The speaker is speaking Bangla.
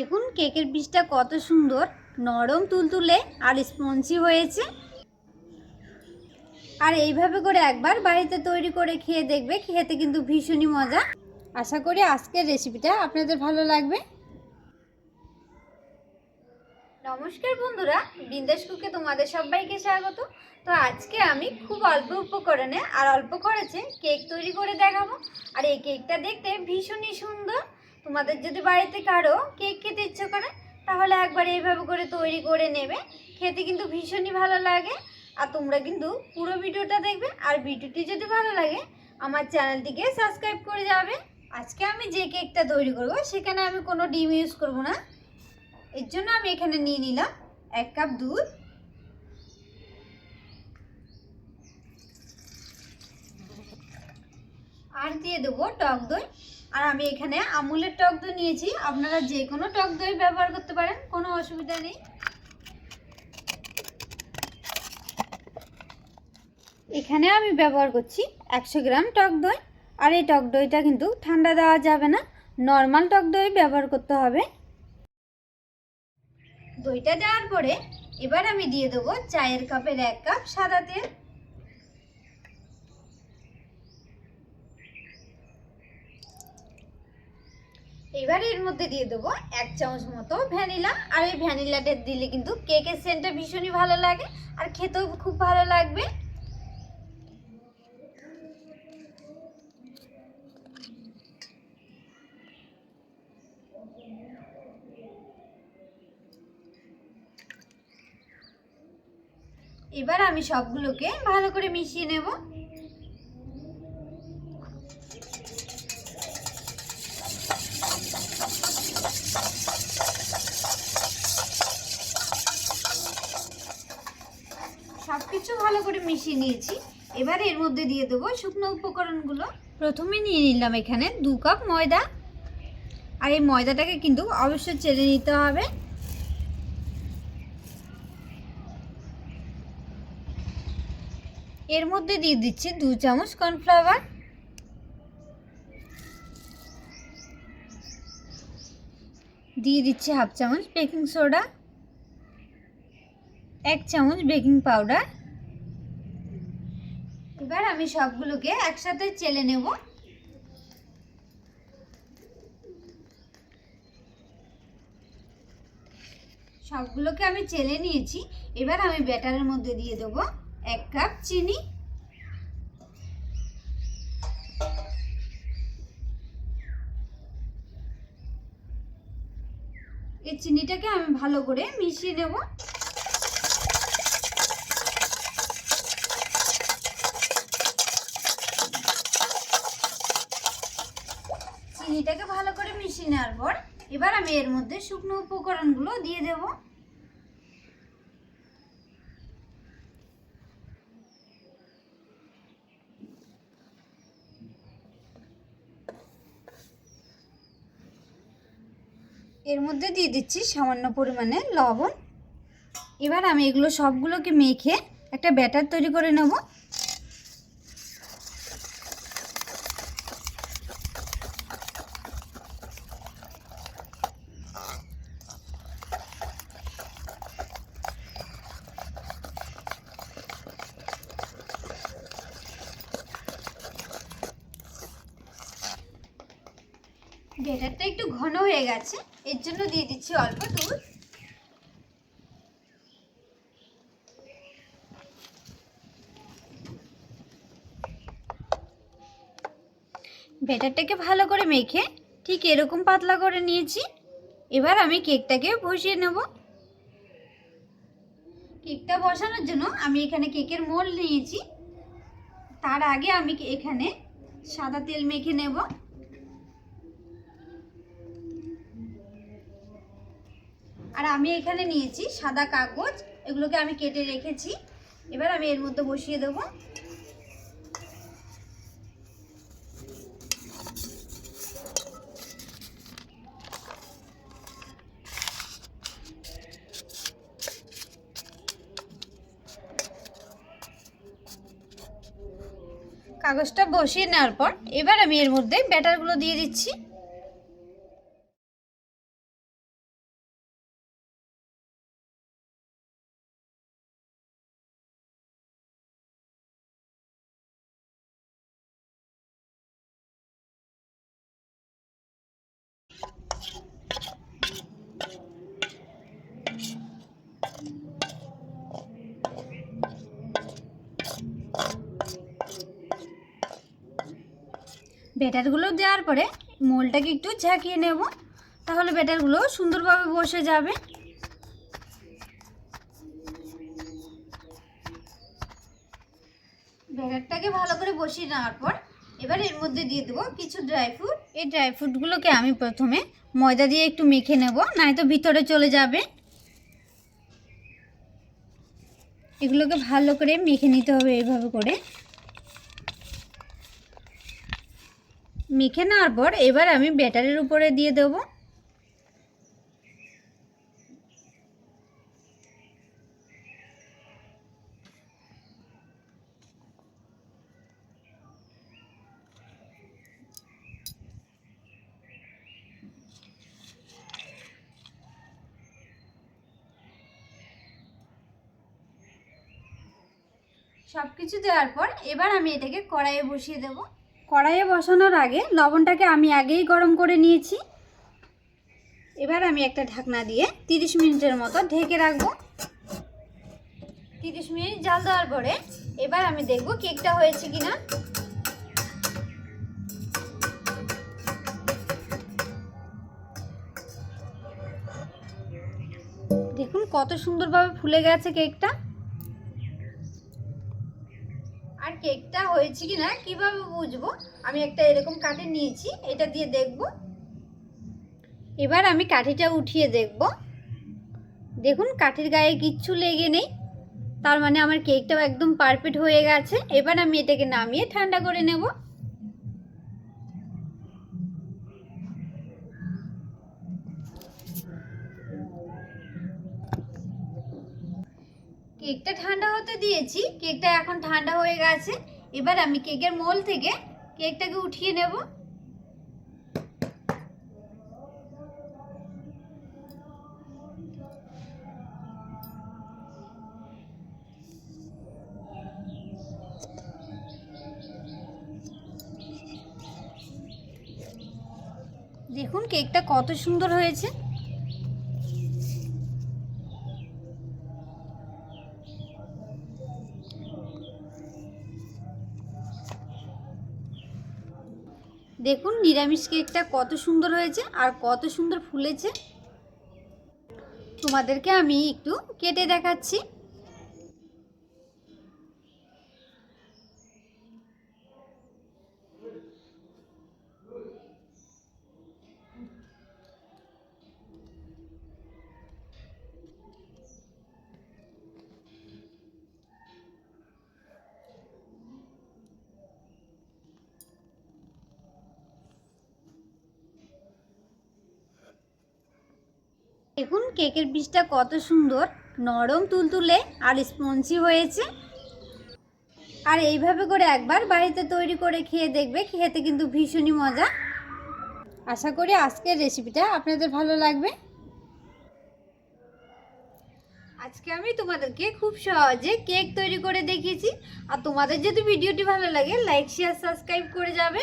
দেখুন, কেকের পিসটা কত সুন্দর। নরম তুলতুলে আর স্পঞ্জি হয়েছে। আর এইভাবে করে একবার বাড়িতে তৈরি করে খেয়ে দেখবে, খেতে কিন্তু ভীষণই মজা। আশা করি আজকের রেসিপিটা আপনাদের ভালো লাগবে। নমস্কার বন্ধুরা বিন্দাস কুকে তোমাদের সবাইকে স্বাগত। তো আজকে আমি খুব অল্প উপকরণে আর অল্প খরচে কেক তৈরি করে দেখাবো। আর এই কেকটা দেখতে ভীষণই সুন্দর। তোমাদের যদি বাড়িতে কারও কেক খেতে ইচ্ছে করে, তাহলে একবার এইভাবে করে তৈরি করে নেবে। খেতে কিন্তু ভীষণই ভালো লাগে। আর তোমরা কিন্তু পুরো ভিডিওটা দেখবে। আর ভিডিওটি যদি ভালো লাগে, আমার চ্যানেলটিকে সাবস্ক্রাইব করে যাবে। আজকে আমি যে কেকটা তৈরি করব, সেখানে আমি কোনো ডিম ইউজ করব না। এর জন্য আমি এখানে নিয়ে নিলাম এক কাপ দুধ। আর দিয়ে দেবো টক দই। আর আমি এখানে আমুলের টক দই নিয়েছি। আপনারা যে কোনো টক দই ব্যবহার করতে পারেন, কোনো অসুবিধা নেই। এখানে আমি ব্যবহার করছি একশো গ্রাম টক দই। আর এই টক দইটা কিন্তু ঠান্ডা দেওয়া যাবে না, নর্মাল টক দই ব্যবহার করতে হবে। দইটা দেওয়ার পরে এবার আমি দিয়ে দেবো চায়ের কাপের এক কাপ সাদা তেল। এবার এর মধ্যে দিয়ে দেবো এক চামচ মতো ভ্যানিলা। আর এই ভ্যানিলাটা দিলে কিন্তু কেকের সেন্টটা ভীষণই ভালো লাগে আর খেতেও খুব ভালো লাগবে। এবার আমি সবগুলোকে ভালো করে মিশিয়ে নেব সব কিছু ভালো করে মিশিয়ে নিয়েছি। এবার এর মধ্যে দিয়ে দেবো শুকনো উপকরণগুলো। প্রথমে নিয়ে নিলাম এখানে দু কাপ ময়দা। আর এই ময়দাটাকে কিন্তু অবশ্যই চেলে নিতে হবে। এর মধ্যে দিয়ে দিচ্ছি দু চামচ কর্নফ্লাওয়ার। দিয়ে দিচ্ছি হাফ চামচ বেকিং সোডা। এক চামচ বেকিং পাউডার। এবার আমি সবগুলোকে একসাথে চেলে নেব। সবগুলোকে আমি চেলে নিয়েছি। এবার আমি ব্যাটারের মধ্যে দিয়ে দেবো এক কাপ চিনি। এই চিনিটাকে আমি ভালো করে মিশিয়ে নেব। চিনিটাকে ভালো করে মিশিয়ে নেওয়ার পর এবার আমি এর মধ্যে শুকনো উপকরণগুলো দিয়ে দেবো। এর মধ্যে দিয়ে দিচ্ছি সামান্য পরিমাণে লবণ। এবার আমি এগুলো সবগুলোকে মেখে একটা ব্যাটার তৈরি করে নেব। ব্যাটারটা একটু ঘন হয়ে গেছে, এর জন্য দিয়ে দিচ্ছি অল্প দুধ। ব্যাটারটাকে ভালো করে মেখে ঠিক এরকম পাতলা করে নিয়েছি। এবার আমি কেকটাকে বসিয়ে নেব। কেকটা বসানোর জন্য আমি এখানে কেকের মোল নিয়েছি। তার আগে আমি এখানে সাদা তেল মেখে নেব। আর আমি এখানে নিয়েছি সাদা কাগজ, এগুলোকে আমি কেটে রেখেছি। এবার আমি এর মধ্যে বসিয়ে দেব। কাগজটা বসিয়ে নেওয়ার পর এবার আমি এর মধ্যে ব্যাটারগুলো দিয়ে দিচ্ছি। ব্যাটারগুলো দেওয়ার পরে মোলটাকে একটু ঝাঁকিয়ে নেব, তাহলে ব্যাটারগুলো সুন্দরভাবে বসে যাবে। ব্যাটারটাকে ভালো করে বসিয়ে নেওয়ার পর এবার এর মধ্যে দিয়ে দেবো কিছু ড্রাই ফ্রুট। এই ড্রাই ফ্রুটগুলোকে আমি প্রথমে ময়দা দিয়ে একটু মেখে নেব নয়তো ভিতরে চলে যাবে। এগুলোকে ভালো করে মেখে নিতে হবে এইভাবে করে। মেখে নেওয়ার পর এবার আমি ব্যাটারের উপরে দিয়ে দেবো। সব কিছু দেওয়ার পর এবার আমি এটাকে কড়াইয়ে বসিয়ে দেব। কড়াইয়ে বসানোর আগে লবণটাকে আমি আগেই গরম করে নিয়েছি। এবার আমি একটা ঢাকনা দিয়ে তিরিশ মিনিটের মতো ঢেকে রাখব। তিরিশ মিনিট জাল দেওয়ার পরে এবার আমি দেখব কেকটা হয়েছে কিনা। দেখুন কত সুন্দরভাবে ফুলে গেছে কেকটা। কেকটা হয়েছে কি না কীভাবে বুঝব? আমি একটা এরকম কাঠি নিয়েছি, এটা দিয়ে দেখব। এবার আমি কাঠিটা উঠিয়ে দেখব। দেখুন, কাঠির গায়ে কিচ্ছু লেগে নেই। তার মানে আমার কেকটাও একদম পারফেক্ট হয়ে গেছে। এবার আমি এটাকে নামিয়ে ঠান্ডা করে নেব। কেকটা ঠান্ডা হতে দিয়েছি, কেকটা এখন ঠান্ডা হয়ে গেছে। এবার আমি কেকের মোল থেকে কেকটাকে উঠিয়ে নেব। দেখুন, কেকটা কত সুন্দর হয়েছে। দেখুন, নিরামিষ কেকটা কত সুন্দর হয়েছে আর কত সুন্দর ফুলেছে। তোমাদেরকে আমি একটু কেটে দেখাচ্ছি। দেখুন, কেকের পিসটা কত সুন্দর। নরম তুলতুলে আর স্পঞ্জি হয়েছে। আর এইভাবে করে একবার বাড়িতে তৈরি করে খেয়ে দেখবে, খেতে কিন্তু ভীষণই মজা। আশা করি আজকের রেসিপিটা আপনাদের ভালো লাগবে। আজকে আমি তোমাদেরকে খুব সহজে কেক তৈরি করে দেখিয়েছি। আর তোমাদের যদি ভিডিওটি ভালো লাগে লাইক শেয়ার সাবস্ক্রাইব করে যাবে।